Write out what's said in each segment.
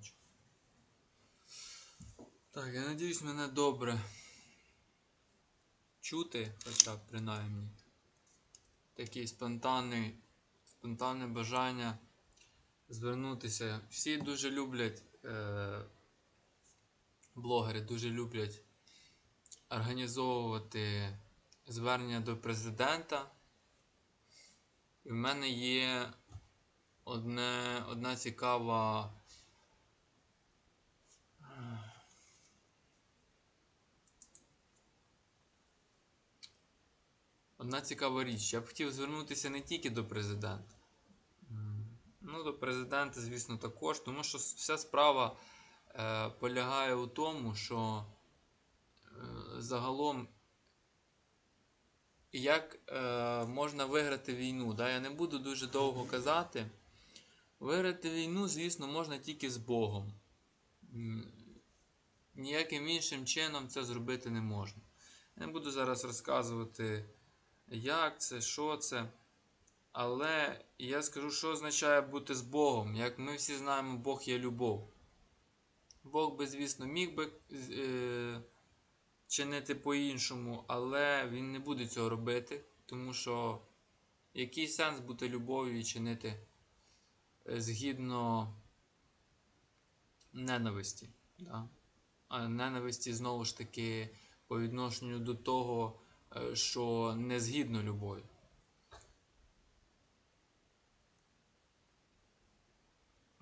бачу. Так, я надіюсь, мене добре чути, хоча б принаймні. Такий спонтанний, спонтанне бажання звернутися. Всі дуже люблять, е, блогери дуже люблять організовувати звернення до президента. І в мене є одне, одна цікава. Одна цікава річ. Я б хотів звернутися не тільки до президента. Ну, до президента, звісно, також, тому що вся справа е, полягає у тому, що е, загалом як е, можна виграти війну. Да? Я не буду дуже довго казати. Виграти війну, звісно, можна тільки з Богом. Ніяким іншим чином це зробити не можна. Я не буду зараз розказувати, як це, що це. Але я скажу, що означає бути з Богом. Як ми всі знаємо, Бог є любов. Бог би, звісно, міг би е, чинити по-іншому, але він не буде цього робити, тому що який сенс бути любов'ю і чинити е, згідно ненависті. Да? А ненависті знову ж таки по відношенню до того, що не згідно любові.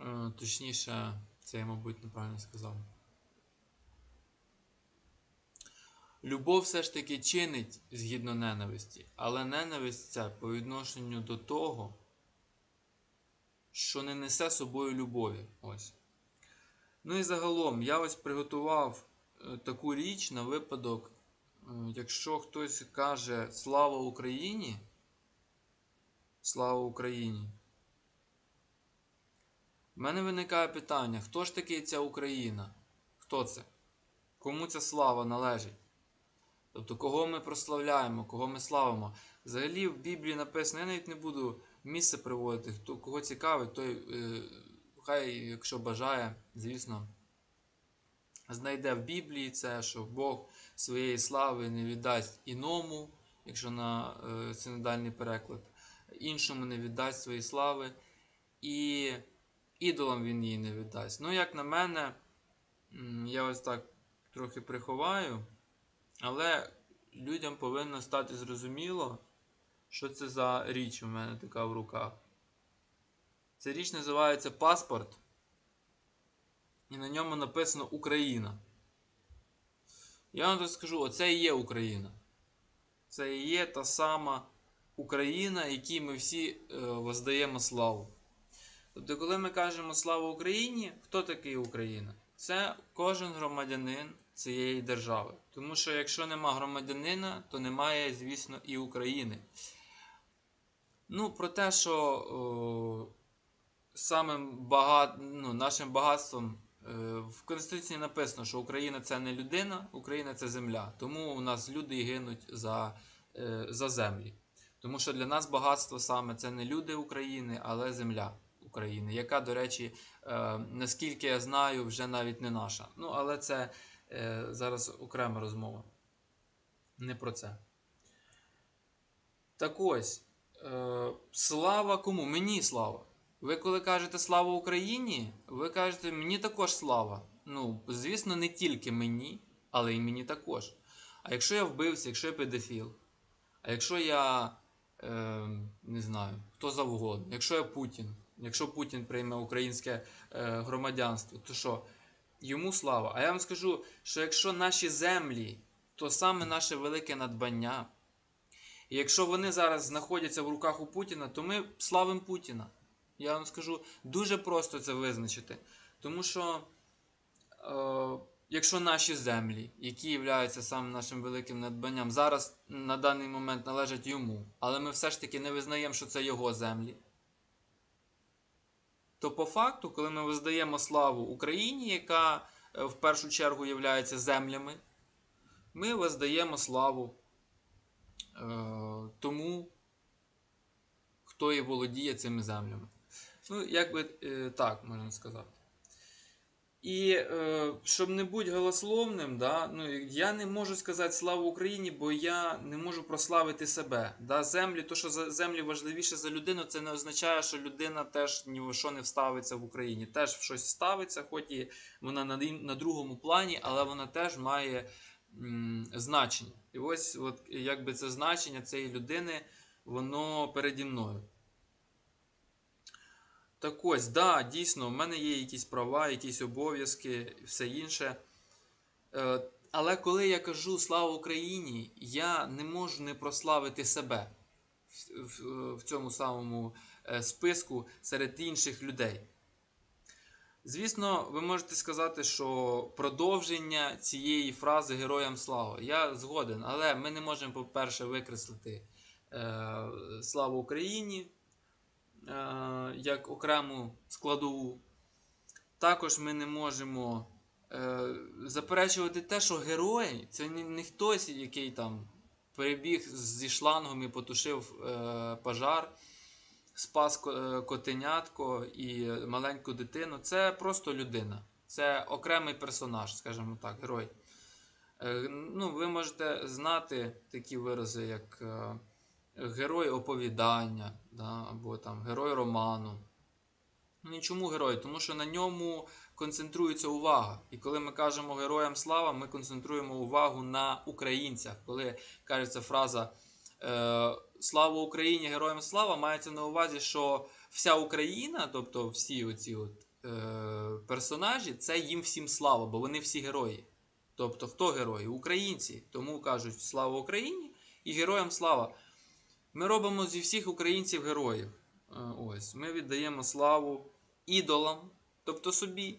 Е, Точніше, це я, мабуть, неправильно сказав. Любов все ж таки чинить згідно ненависті, але ненависть ця по відношенню до того, що не несе собою любові. Ось. Ну і загалом, я ось приготував е, таку річ на випадок, е, якщо хтось каже Слава Україні, Слава Україні. В мене виникає питання, хто ж такий ця Україна? Хто це? Кому ця слава належить? Тобто, кого ми прославляємо, кого ми славимо. Взагалі в Біблії написано, я навіть не буду місце приводити, хто кого цікавить, той е, хай, якщо бажає, звісно, знайде в Біблії це, що Бог своєї слави не віддасть іному, якщо на е, синодальний переклад, іншому не віддасть своєї слави, і ідолам він її не віддасть. Ну, як на мене, я ось так трохи приховаю. Але людям повинно стати зрозуміло, що це за річ у мене така в руках. Ця річ називається паспорт. І на ньому написано Україна. Я вам так скажу, оце і є Україна. Це і є та сама Україна, якій ми всі е, воздаємо славу. Тобто, коли ми кажемо слава Україні, хто такий Україна? Це кожен громадянин цієї держави. Тому що якщо нема громадянина, то немає, звісно, і України. Ну, про те, що о, самим багат, ну, нашим багатством в Конституції написано, що Україна це не людина, Україна це земля. Тому у нас люди гинуть за, е, за землі. Тому що для нас багатство саме це не люди України, але земля України, яка, до речі, е, наскільки я знаю, вже навіть не наша. Ну, але це е, зараз окрема розмова. Не про це. Так ось, е, слава кому? Мені слава. Ви коли кажете слава Україні, ви кажете мені також слава. Ну, звісно, не тільки мені, але й мені також. А якщо я вбився, якщо я педофіл, а якщо я е, не знаю, хто завгодно, якщо я Путін, якщо Путін прийме українське е, громадянство, то що? Йому слава. А я вам скажу, що якщо наші землі, то саме наше велике надбання. І якщо вони зараз знаходяться в руках у Путіна, то ми славимо Путіна. Я вам скажу, дуже просто це визначити. Тому що, е, якщо наші землі, які являються самим нашим великим надбанням, зараз на даний момент належать йому, але ми все ж таки не визнаємо, що це його землі, то по факту, коли ми визнаємо славу Україні, яка е, в першу чергу є землями, ми воздаємо славу е, тому, хто і володіє цими землями. Ну, як би е, так можна сказати. І е, щоб не бути голословним, да, ну, я не можу сказати слава Україні, бо я не можу прославити себе. Да, землі, то, що землі важливіше за людину, це не означає, що людина теж ні в що не вставиться в Україні. Теж в щось ставиться, хоч і вона на, на другому плані, але вона теж має м, значення. І ось от, якби це значення цієї людини, воно переді мною. Так ось, да, дійсно, в мене є якісь права, якісь обов'язки все інше. Е, але коли я кажу слава Україні, я не можу не прославити себе в, цьому самому е, списку серед інших людей. Звісно, ви можете сказати, що продовження цієї фрази Героям слава. Я згоден, але ми не можемо, по-перше, викреслити е, славу Україні як окрему складову. Також ми не можемо е, заперечувати те, що герой це не, хтось, який там перебіг зі шлангом і потушив е, пожар, спас е, котенятко і маленьку дитину. Це просто людина. Це окремий персонаж, скажімо так, герой. Е, ну, ви можете знати такі вирази, як е, герой оповідання, да, або там герой роману. Ну, чому герой? Тому що на ньому концентрується увага. І коли ми кажемо героям слава, ми концентруємо увагу на українцях. Коли кажеться фраза е, Слава Україні, героям слава, мається на увазі, що вся Україна, тобто всі оці от, е, персонажі, це їм всім слава, бо вони всі герої. Тобто, хто герої? Українці. Тому кажуть слава Україні і героям слава. Ми робимо зі всіх українців героїв. Е, Ось, ми віддаємо славу ідолам, тобто собі.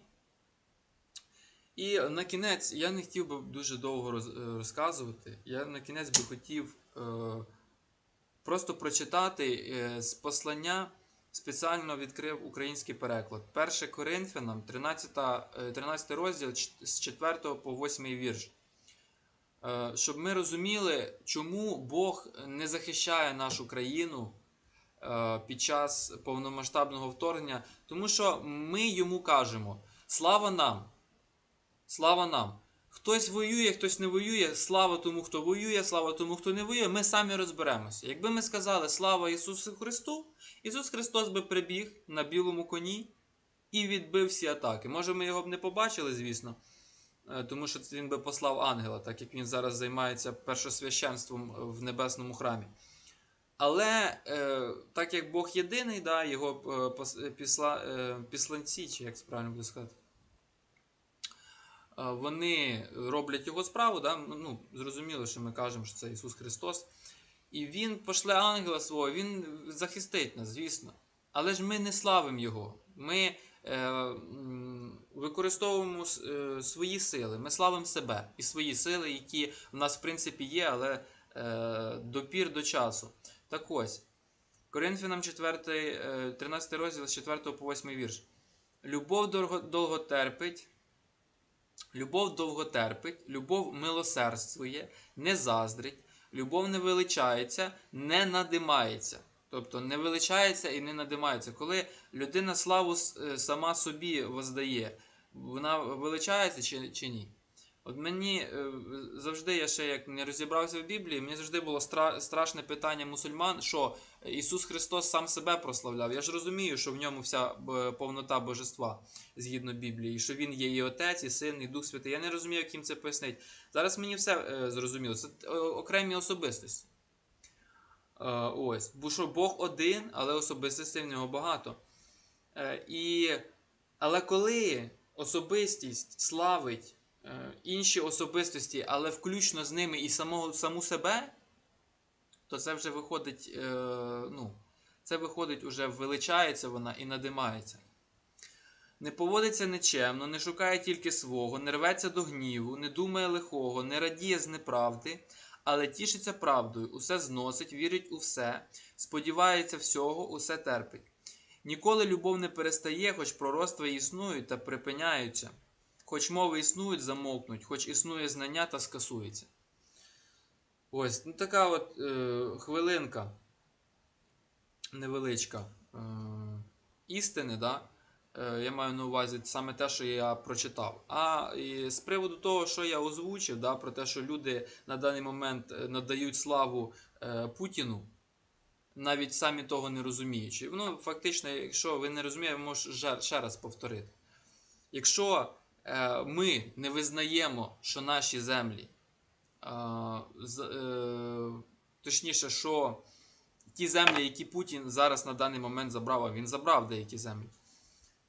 І на кінець я не хотів би дуже довго е, розказувати. Я на кінець би хотів е, просто прочитати е, з послання. Спеціально відкрив український переклад. 1 Коринфянам, 13, е, 13 розділ з 4 по 8 вірш. Е, Щоб ми розуміли, чому Бог не захищає нашу країну е, під час повномасштабного вторгнення, тому що ми йому кажемо: слава нам! Слава нам! Хтось воює, хтось не воює, слава тому, хто воює, слава тому, хто не воює, ми самі розберемося. Якби ми сказали слава Ісусу Христу, Ісус Христос би прибіг на білому коні і відбив всі атаки. Може, ми його б не побачили, звісно, тому що він би послав ангела, так як він зараз займається першосвященством в небесному храмі. Але е, так як Бог єдиний, да, його е, е, післа, е, післанці, чи як це правильно буде сказати, е, вони роблять його справу. Да? Ну, зрозуміло, що ми кажемо, що це Ісус Христос. І Він пошле ангела свого, Він захистить нас, звісно. Але ж ми не славимо Його. Ми е, використовуємо е, свої сили, ми славимо себе і свої сили, які в нас, в принципі, є, але е, допір до часу. Так ось, Коринфянам 4, е, 13 розділ з 4 по 8 вірш. Любов довго терпить, любов довго терпить, любов милосердствує, не заздрить, любов не величається, не надимається. Тобто не величається і не надимається. Коли людина славу е, сама собі воздає, вона величається чи, чи ні? От мені е, завжди я ще як не розібрався в Біблії, мені завжди було стра- страшне питання мусульман, що Ісус Христос сам себе прославляв. Я ж розумію, що в ньому вся повнота божества згідно Біблії, що він є і Отець, і Син, і Дух Святий. Я не розумію, як їм це пояснить. Зараз мені все е, зрозуміло. Це окремі особистості. Е, ось. Бо що Бог один, але особистостей в нього багато. Е, і... Але коли особистість славить е, інші особистості, але включно з ними і самого, саму себе, то це вже виходить, ну, це виходить уже величається вона і надимається. Не поводиться нечемно, не шукає тільки свого, не рветься до гніву, не думає лихого, не радіє з неправди, але тішиться правдою, усе зносить, вірить у все, сподівається всього, усе терпить. Ніколи любов не перестає, хоч пророцтва існують та припиняються, хоч мови існують, замовкнуть, хоч існує знання та скасується. Ось ну, така от е, хвилинка невеличка е, істини, да? Е, Я маю на увазі саме те, що я прочитав. А з приводу того, що я озвучив, да, про те, що люди на даний момент е, надають славу е, Путіну, навіть самі того не розуміючи. Ну, фактично, якщо ви не розумієте, ви можете ще- раз повторити. Якщо е, ми не визнаємо, що наші землі, е, е, точніше, що ті землі, які Путін зараз на даний момент забрав, він забрав деякі землі,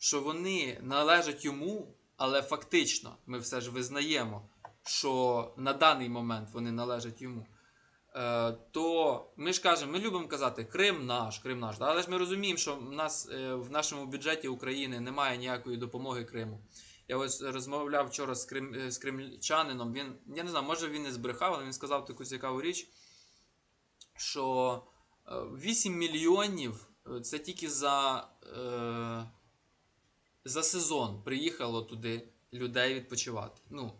що вони належать йому, але фактично ми все ж визнаємо, що на даний момент вони належать йому. Е, то ми ж кажемо, ми любимо казати Крим наш, Крим наш. Але ж ми розуміємо, що в нас е, в нашому бюджеті України немає ніякої допомоги Криму. Я ось розмовляв вчора з, крим, е, з кримчанином. Він, я не знаю, може він не збрехав, але він сказав таку цікаву річ, що е, 8 мільйонів це тільки за, е, за сезон приїхало туди людей відпочивати. Ну,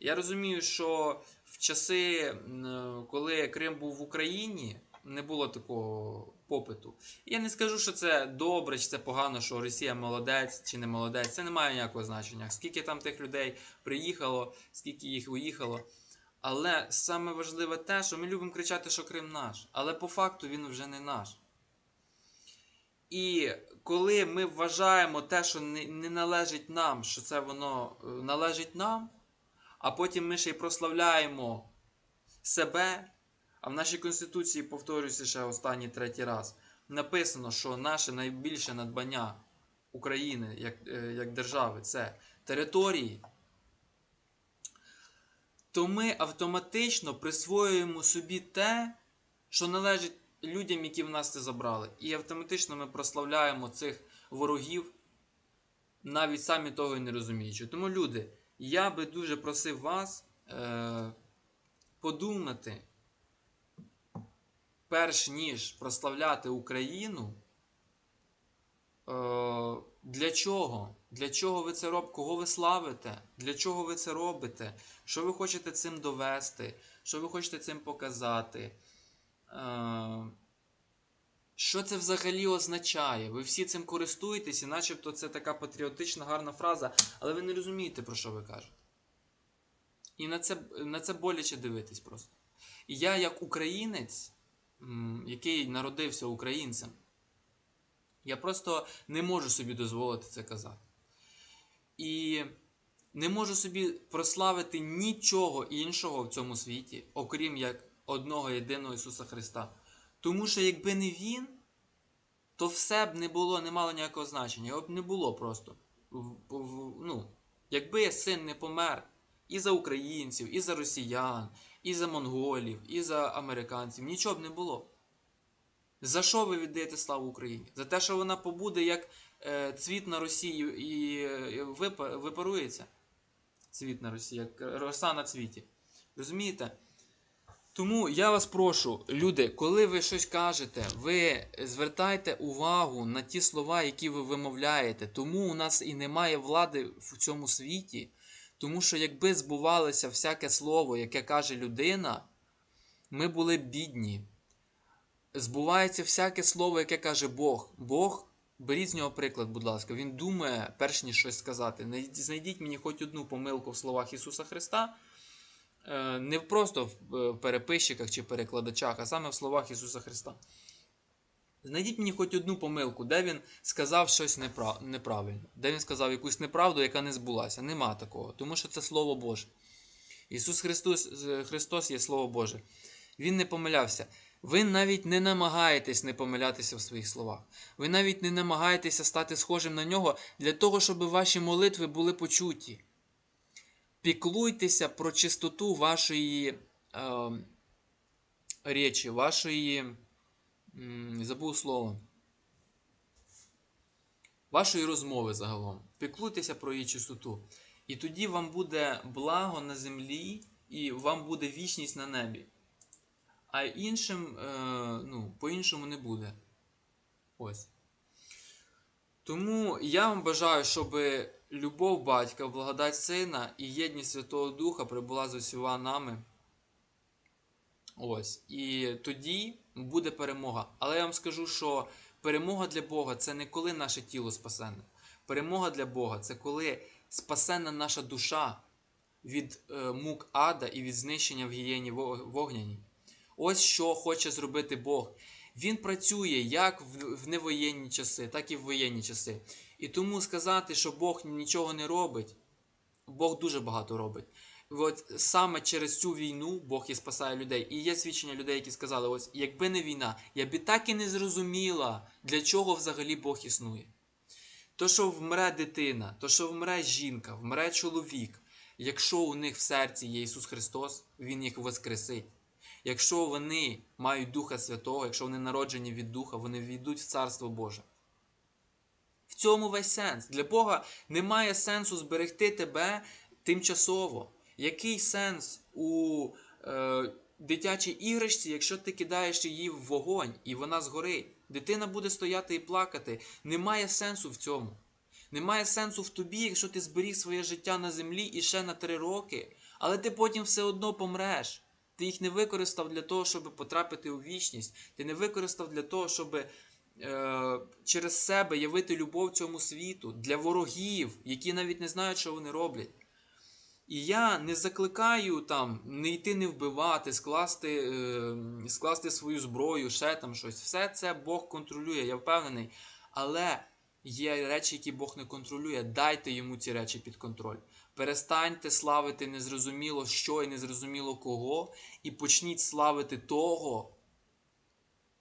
я розумію, що в часи, коли Крим був в Україні, не було такого попиту. Я не скажу, що це добре, чи це погано, що Росія молодець чи не молодець. Це не має ніякого значення. Скільки там тих людей приїхало, скільки їх уїхало. Але саме важливе те, що ми любимо кричати, що Крим наш. Але по факту він вже не наш. І коли ми вважаємо те, що не, належить нам, що це воно е, належить нам, а потім ми ще й прославляємо себе. А в нашій Конституції, повторюся ще останній третій раз, написано, що наше найбільше надбання України як, е, як держави це території, то ми автоматично присвоюємо собі те, що належить людям, які в нас це забрали. І автоматично ми прославляємо цих ворогів, навіть самі того і не розуміючи. Тому, люди, я би дуже просив вас е, подумати, перш ніж прославляти Україну. Е, для чого? Для чого ви це робите? Кого ви славите? Для чого ви це робите? Що ви хочете цим довести? Що ви хочете цим показати? Е, що це взагалі означає? Ви всі цим користуєтесь, і начебто це така патріотична гарна фраза, але ви не розумієте, про що ви кажете. І на це, на це боляче дивитись просто. І я, як українець, який народився українцем, я просто не можу собі дозволити це казати. І не можу собі прославити нічого іншого в цьому світі, окрім як одного єдиного Ісуса Христа. Тому що якби не Він, то все б не було, не мало ніякого значення. Його б не було просто. Ну, якби син не помер і за українців, і за росіян, і за монголів, і за американців, нічого б не було. За що ви віддаєте славу Україні? За те, що вона побуде як е, цвіт на Росії і випарується? Цвіт на Росії, як роса на цвіті. Розумієте? Тому я вас прошу, люди, коли ви щось кажете, ви звертайте увагу на ті слова, які ви вимовляєте. Тому у нас і немає влади в цьому світі. Тому що якби збувалося всяке слово, яке каже людина, ми були бідні. Збувається всяке слово, яке каже Бог. Бог, беріть з нього приклад, будь ласка, він думає, перш ніж щось сказати. Знайдіть мені хоч одну помилку в словах Ісуса Христа, не просто в е, переписчиках чи перекладачах, а саме в словах Ісуса Христа. Знайдіть мені хоч одну помилку, де він сказав щось непра- неправильно, де він сказав якусь неправду, яка не збулася. Нема такого, тому що це Слово Боже. Ісус Христос, е, Христос є Слово Боже. Він не помилявся. Ви навіть не намагаєтесь не помилятися в своїх словах. Ви навіть не намагаєтеся стати схожим на нього для того, щоб ваші молитви були почуті. Піклуйтеся про чистоту вашої е, речі, вашої. Забув слово. Вашої розмови загалом. Піклуйтеся про її чистоту. І тоді вам буде благо на землі, і вам буде вічність на небі. А іншим, е, ну, по-іншому не буде. Ось. Тому я вам бажаю, щоб любов батька, благодать сина і єдність Святого Духа прибула з усіма нами. Ось. І тоді буде перемога. Але я вам скажу, що перемога для Бога це не коли наше тіло спасене. Перемога для Бога це коли спасена наша душа від е, мук ада і від знищення в гієні во- вогняній. Ось що хоче зробити Бог. Він працює як в невоєнні часи, так і в воєнні часи. І тому сказати, що Бог нічого не робить, Бог дуже багато робить. От саме через цю війну Бог і спасає людей. І є свідчення людей, які сказали: ось якби не війна, я би так і не зрозуміла, для чого взагалі Бог існує. То, що вмре дитина, то, що вмре жінка, вмре чоловік, якщо у них в серці є Ісус Христос, Він їх воскресить. Якщо вони мають Духа Святого, якщо вони народжені від Духа, вони війдуть в Царство Боже. В цьому весь сенс. Для Бога немає сенсу зберегти тебе тимчасово. Який сенс у е, дитячій іграшці, якщо ти кидаєш її в вогонь і вона згорить? Дитина буде стояти і плакати. Немає сенсу в цьому. Немає сенсу в тобі, якщо ти зберіг своє життя на землі і ще на три роки, але ти потім все одно помреш. Ти їх не використав для того, щоб потрапити у вічність. Ти не використав для того, щоб через себе явити любов цьому світу для ворогів, які навіть не знають, що вони роблять. І я не закликаю там не йти не вбивати, скласти, е, скласти свою зброю, ще там щось. Все це Бог контролює, я впевнений. Але є речі, які Бог не контролює. Дайте йому ці речі під контроль. Перестаньте славити незрозуміло що і незрозуміло кого, і почніть славити того,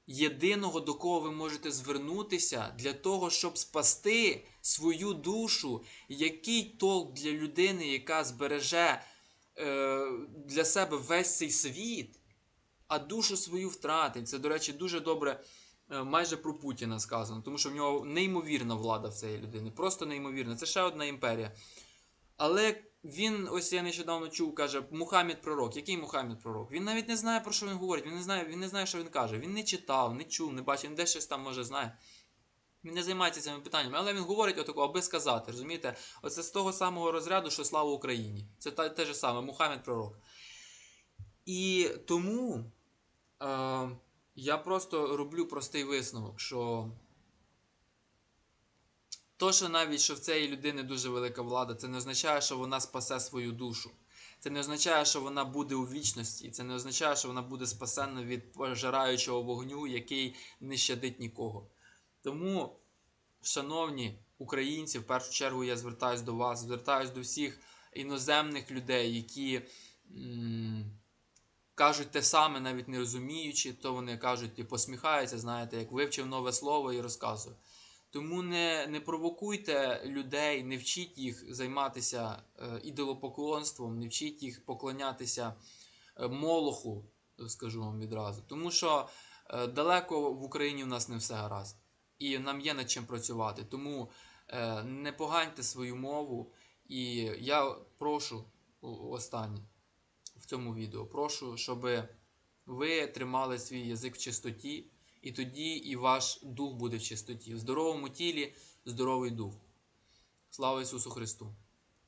єдиного, до кого ви можете звернутися для того, щоб спасти свою душу. Який толк для людини, яка збереже е, для себе весь цей світ, а душу свою втратить. Це, до речі, дуже добре. е, Майже про Путіна сказано, тому що в нього неймовірна влада в цієї людини. Просто неймовірна. Це ще одна імперія. Але він, ось я нещодавно чув, каже, Мухаммед пророк. Який Мухаммед пророк? Він навіть не знає, про що він говорить. Він не знає, він не знає, що він каже. Він не читав, не чув, не бачив, він десь щось там може знає. Він не займається цими питаннями, але він говорить отако, аби сказати. Розумієте? Оце з того самого розряду, що слава Україні. Це те, те ж саме, Мухаммед пророк. І тому е, я просто роблю простий висновок, що то, що навіть що в цієї людини дуже велика влада, це не означає, що вона спасе свою душу. Це не означає, що вона буде у вічності. Це не означає, що вона буде спасена від пожираючого вогню, який не щадить нікого. Тому, шановні українці, в першу чергу я звертаюся до вас, звертаюся до всіх іноземних людей, які м- кажуть те саме, навіть не розуміючи, то вони кажуть і посміхаються, знаєте, як вивчив нове слово і розказує. Тому не, не провокуйте людей, не вчіть їх займатися е, ідолопоклонством, не вчіть їх поклонятися е, молоху, скажу вам відразу. Тому що е, далеко в Україні в нас не все гаразд. І нам є над чим працювати. Тому не поганьте свою мову. І я прошу останнє в цьому відео, прошу, щоб ви тримали свій язик в чистоті. І тоді і ваш дух буде в чистоті. В здоровому тілі здоровий дух. Слава Ісусу Христу!